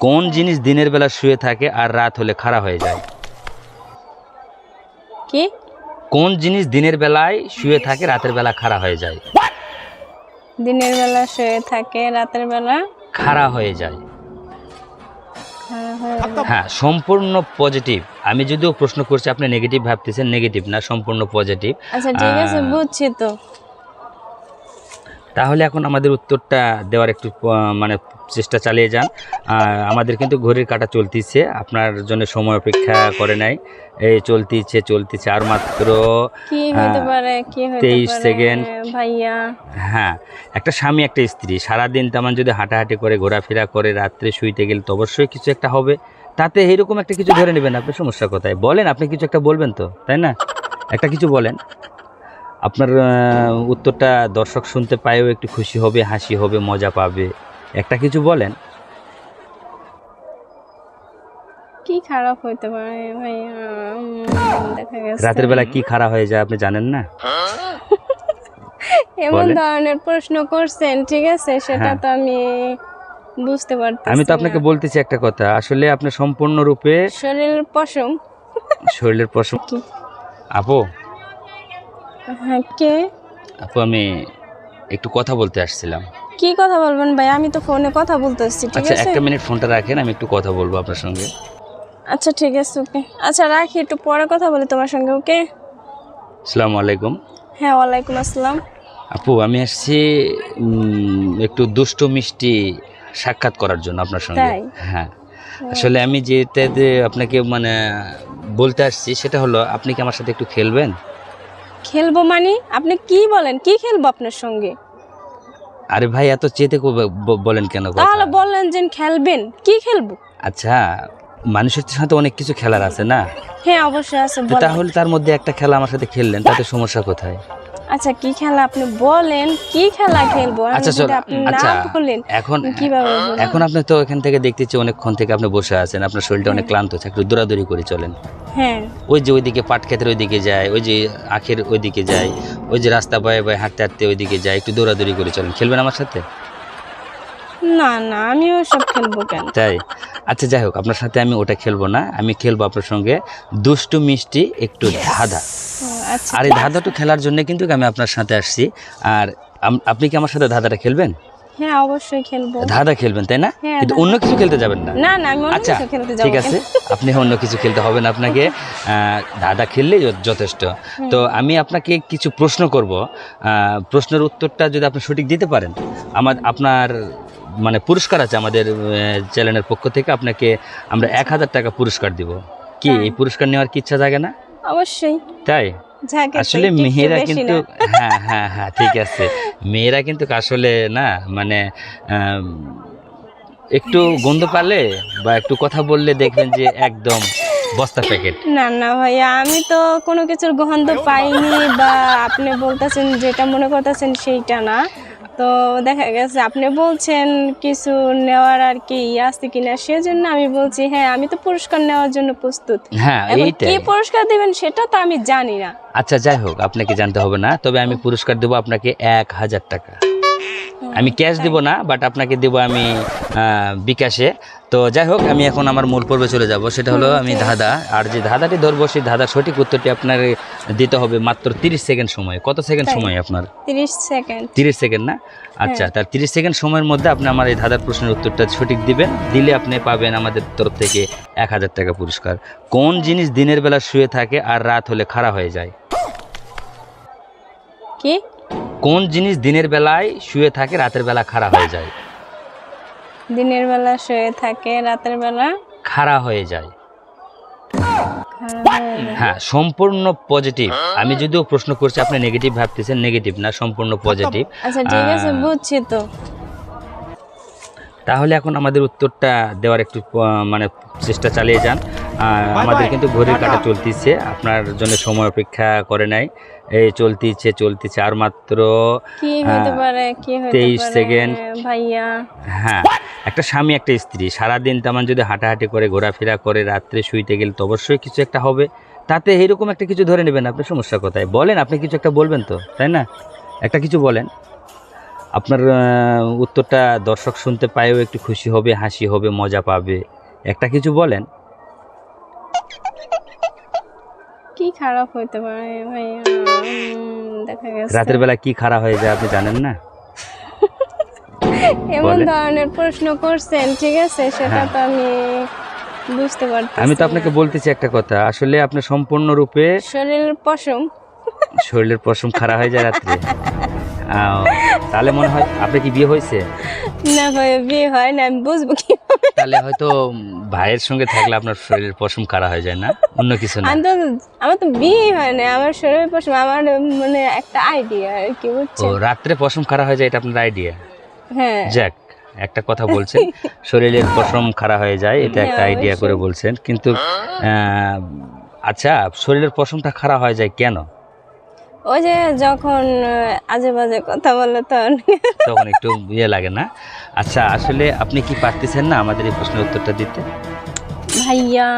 কোন জিনিস দিনের বেলা শুয়ে থাকে আর রাত হলে খাড়া হয়ে যায়? কি? কোন জিনিস দিনের বেলায় শুয়ে থাকে রাতের বেলা খাড়া হয়ে যায়? দিনের বেলা শুয়ে থাকে রাতের বেলা খাড়া হয়ে যায়। হ্যাঁ সম্পূর্ণ পজিটিভ। আমি যদিও প্রশ্ন করছি আপনি নেগেটিভ ভাবতেছেন নেগেটিভ না সম্পূর্ণ পজিটিভ আচ্ছা ঠিক আছে বুঝছি তো। তাহলে এখন আমাদের উত্তরটা দেওয়ার একটু মানে চেষ্টা চালিয়ে যান। আমাদের কিন্তু ঘড়ির কাটা চলতিছে আপনার জন্য সময় অপেক্ষা করে নাই। এই চলতিছে চলতিছে আর মাত্র তেইশ সেকেন্ড। ভাইয়া? হ্যাঁ একটা স্বামী একটা স্ত্রী। সারাদিন তেমন যদি হাঁটাহাঁটি করে ঘোরাফেরা করে রাত্রে শুইতে গেলে তো অবশ্যই কিছু একটা হবে। তাতে এইরকম একটা কিছু ধরে নেবেন আপনি সমস্যা কোথায়? বলেন আপনি কিছু একটা বলবেন তো তাই না? একটা কিছু বলেন। আপনার উত্তরটা দর্শক শুনতে পায়েও একটু খুশি হবে হাসি হবে মজা পাবে। একটা কিছু বলেন। কি খারাপ হইতে পারে ভাইয়া উম, দেখা গেছে। রাতের বেলা কি খারাপ হয়ে যায় আপনি জানেন না? এমন ধরনের প্রশ্ন করছেন ঠিক আছে? সেটা হ্যাঁ। তো আমি বুঝতে পারতেছি আমি তো আপনাকে বলতেছি একটা কথা। আসলে আপনি সম্পূর্ণরূপে শরীরের পশম। শরীরের পশম। আপু হ্যাঁ কে? আপু আমি একটু কথা বলতে আসছিলাম। কি কথা বলবেন ভাই? আমি তো ফোনে কথা বলতেছি ঠিক আচ্ছা আছে? একটা মিনিট ফোনটা রাখেন আমি একটু কথা বলব আপনার সঙ্গে। আচ্ছা ঠিক আছে ওকে। আচ্ছা রাখি একটু পরে কথা বলি তোমার সঙ্গে ওকে? আসসালামু আলাইকুম। হ্যাঁ ওয়ালাইকুম আসসালাম। আপু আমি আসছি উম, একটু দুষ্টু মিষ্টি সাক্ষাৎ করার জন্য আপনার সঙ্গে। তাই? হ্যাঁ। আসলে আমি যেটা যে আপনাকে মানে বলতে আসছি সেটা হলো আপনি কি আমার সাথে একটু খেলবেন? খেলব মানে? আপনি কি বলেন? কি খেলব আপনার সঙ্গে? আরে ভাই এত চেতে বলেন কেন তাহলে বললেন যে খেলবেন। কি খেলব? আচ্ছা মানুষের সাথে অনেক কিছু খেলার আছে না? হ্যাঁ অবশ্যই আছে তাহলে তার মধ্যে একটা খেলা আমার সাথে খেললেন তাতে সমস্যা কোথায়? আচ্ছা কি খেলা আপনি বলেন? কি খেলা খেলব? আচ্ছা, আচ্ছা, এখন বলব? এখন আপনি তো এখান থেকে দেখতেছি অনেকক্ষণ থেকে আপনি বসে আছেন আপনার শরীরটা অনেক ক্লান্ত হচ্ছে একটু দৌড়াদৌড়ি করে চলেন। হ্যাঁ। ওই যে ওইদিকে পাট ক্ষেতের ওইদিকে যায় ওই যে আখের ওইদিকে যায় ওই যে রাস্তা বয়ে বয়ে হাঁটতে হাঁটতে ওইদিকে যায় একটু দৌড়াদৌড়ি করে চলেন। খেলবেন আমার সাথে? না না আমিও সব খেলব কেন? তাই? আচ্ছা যাই হোক আপনার সাথে আমি ওটা খেলব না আমি খেলব আপনার সঙ্গে দুষ্টু মিষ্টি একটু ধাঁধা। আচ্ছা আর এই ধাঁধাটা খেলার জন্য কিন্তু আমি আপনার সাথে আসছি। আর আপনি কি আমার সাথে ধাঁধাটা খেলবেন? হ্যাঁ অবশ্যই খেলব। ধাঁধা খেলবেন তাই না? হ্যাঁ, কিন্তু অন্য কিছু খেলতে যাবেন না? না না আমি অন্য আচ্ছা কিছু খেলতে যাব ঠিক আছে। আপনি অন্য কিছু খেলতে হবে না আপনাকে। ধাঁধা খেললেই যথেষ্ট। তো আমি আপনাকে কিছু প্রশ্ন করব। প্রশ্নের উত্তরটা যদি আপনি সঠিক দিতে পারেন আমার আপনার মানে পুরস্কার আছে আমাদের চ্যানেলের পক্ষ থেকে আপনাকে আমরা এক হাজার টাকা পুরস্কার দিব। কি এই পুরস্কার নেওয়ার কি ইচ্ছা জাগে না? অবশ্যই। তাই? আসলে মেয়েরা কিন্তু হ্যাঁ হ্যাঁ হ্যাঁ ঠিক আছে। মেয়েরা কিন্তু আসলে না মানে একটু গন্ধ পালে বা একটু কথা বললে দেখবেন যে একদম বস্তা প্যাকেট। না না ভাইয়া আমি তো কোনো কিছুর গন্ধ পাইনি বা আপনি বলতেছেন যেটা মনে করতেছেন সেইটা না। তো দেখা গেছে আপনি বলছেন কিছু নেওয়ার আর কি ইয়ে আছে কিনা সেজন্য আমি বলছি হ্যাঁ আমি তো পুরস্কার নেওয়ার জন্য প্রস্তুত। হ্যাঁ কি পুরস্কার দিবেন সেটা তো আমি জানি না। আচ্ছা যাই হোক আপনাকে জানতে হবে না তবে আমি পুরস্কার দেবো আপনাকে এক হাজার টাকা। আমি ক্যাশ দিব না বাট আপনাকে দেবো আমি বিকাশে। তো যাই হোক আমি এখন আমার মূল পর্বে চলে যাব। সেটা হলো আমি ধাঁধা। আর যে ধাঁধাটি ধরবো সেই ধাঁধার সঠিক উত্তরটি আপনার দিতে হবে মাত্র তিরিশ সেকেন্ড সময়। কত সেকেন্ড সময় আপনার? তিরিশ সেকেন্ড। তিরিশ সেকেন্ড না? আচ্ছা তার তিরিশ সেকেন্ড সময়ের মধ্যে আপনি আমার এই ধাঁধার প্রশ্নের উত্তরটা সঠিক দিবেন। দিলে আপনি পাবেন আমাদের তরফ থেকে এক হাজার টাকা পুরস্কার। কোন জিনিস দিনের বেলা শুয়ে থাকে আর রাত হলে খাড়া হয়ে যায়? কি? কোন জিনিস দিনের বেলায় শুয়ে থাকে রাতের বেলা খাড়া হয়ে যায়? দিনের বেলা শুয়ে থাকে রাতের বেলা খাড়া হয়ে যায়। হয়ে সম্পূর্ণ পজিটিভ। আমি যদিও প্রশ্ন করছি আপনি নেগেটিভ ভাবতেছেন নেগেটিভ না সম্পূর্ণ পজিটিভ। আচ্ছা ঠিক আছে বুঝছি তো। তাহলে এখন আমাদের উত্তরটা দেওয়ার একটু মানে চেষ্টা চালিয়ে যান। আমাদের কিন্তু ঘড়ির কাটা চলতেছে। আপনার জন্য সময় অপেক্ষা করে নাই। এই চলতিছে চলতিছে। আর মাত্র তেইশ সেকেন্ড। ভাইয়া? হ্যাঁ একটা স্বামী একটা স্ত্রী। সারাদিন তেমন যদি হাঁটাহাঁটি করে ঘোরাফেরা করে রাত্রে শুইতে গেলে তো অবশ্যই কিছু একটা হবে। তাতে এইরকম একটা কিছু ধরে নেবেন আপনি সমস্যা কোথায়? বলেন আপনি কিছু একটা বলবেন তো তাই না? একটা কিছু বলেন। আপনার উত্তরটা দর্শক শুনতে পায়েও একটু খুশি হবে হাসি হবে মজা পাবে। একটা কিছু বলেন। কি খারাপ হতে পারে ভাইয়া? দেখা গেছে। রাতের বেলা কি খারাপ হয়ে যায় আপনি জানেন না? এমন ধরনের প্রশ্ন করছেন ঠিক আছে? সেটা হ্যাঁ। তো আমি বুঝতে পারছি আমি তো আপনাকে বলতেছি একটা কথা আসলে আপনি সম্পূর্ণরূপে শরীরের পশম। শরীরের পশম খারাপ হয়ে যায় রাত্রে। তাহলে মনে হয় আপনি কি বিয়ে হয়েছে? না ভাই বিয়ে হয় না আমি বুঝব কি তাহলে হয়তো ভাইয়ের সঙ্গে থাকলে আপনার শরীরের পশম খারাপ হয়ে যায় না? অন্য কিছু না? আমি তো আমার তো বিয়ে হয় না আমার শরীরের পশম আমার মানে একটা আইডিয়া আর কি ও বুঝছেন রাত্রে পশম খারাপ হয়ে যায় এটা আপনার আইডিয়া হ্যাঁ। যাক একটা কথা বলছেন শরীরের পশম খারাপ হয়ে যায় এটা একটা হ্যাঁ, আইডিয়া করে বলছেন কিন্তু আচ্ছা শরীরের পশমটা খারাপ হয়ে যায় কেন? ওই যে যখন আজে বাজে কথা বলে তখন। তখন একটু ইয়ে লাগে না? আচ্ছা আসলে আপনি কি পারতেছেন না আমাদের এই প্রশ্নের উত্তরটা দিতে? ভাইয়া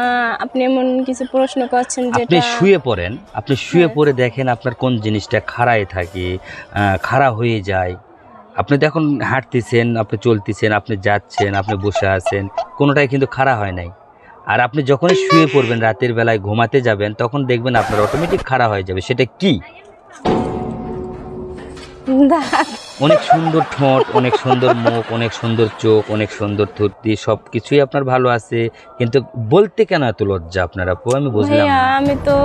আপনি এমন কিছু প্রশ্ন করছেন আপনি শুয়ে পড়েন আপনি শুয়ে হ্যাঁ। পড়ে দেখেন আপনার কোন জিনিসটা খাড়ায় থাকে খাড়া হয়ে যায়। আপনি দেখুন হাঁটতেছেন আপনি চলতেছেন আপনি যাচ্ছেন আপনি বসে আছেন কোনোটাই কিন্তু খাড়া হয় নাই। আর আপনি যখনই শুয়ে পড়বেন রাতের বেলায় ঘুমাতে যাবেন তখন দেখবেন আপনার অটোমেটিক খাড়া হয়ে যাবে। সেটা কি? অনেক সুন্দর ঠোঁট অনেক সুন্দর মুখ অনেক সুন্দর চোখ অনেক সুন্দর থুর্তি সব কিছুই আপনার ভালো আছে। কিন্তু বলতে কেন এত লজ্জা আপনার আপু? আমি বুঝলাম আমি তো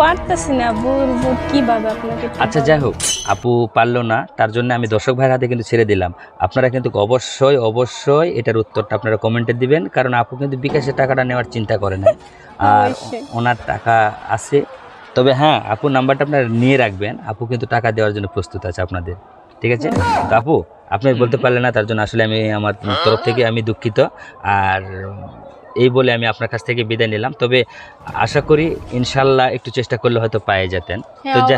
পারতেছি না বলব কীভাবে আপনাকে আচ্ছা যাই হোক আপু পারল না তার জন্য আমি দর্শক ভাইয়ের হাতে কিন্তু ছেড়ে দিলাম। আপনারা কিন্তু অবশ্যই অবশ্যই এটার উত্তরটা আপনারা কমেন্টে দিবেন কারণ আপু কিন্তু বিকাশের টাকাটা নেওয়ার চিন্তা করে না আর ওনার টাকা আছে তবে হ্যাঁ আপু নাম্বারটা আপনারা নিয়ে রাখবেন। আপু কিন্তু টাকা দেওয়ার জন্য প্রস্তুত আছে আপনাদের। ঠিক আছে? তো আপু আপনি বলতে পারলেন না তার জন্য আসলে আমি আমার তরফ থেকে আমি দুঃখিত। আর এই বলে আমি আপনার কাছ থেকে বিদায় নিলাম। তবে আশা করি ইনশাল্লাহ একটু চেষ্টা করলে হয়তো পায়ে যেতেন। হ্যাঁ তো যা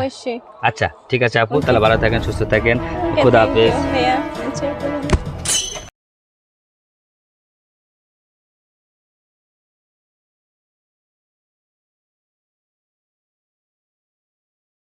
আচ্ছা ঠিক আছে আপু তাহলে ভালো থাকেন সুস্থ থাকেন। Okay, খুদা হাফেজ।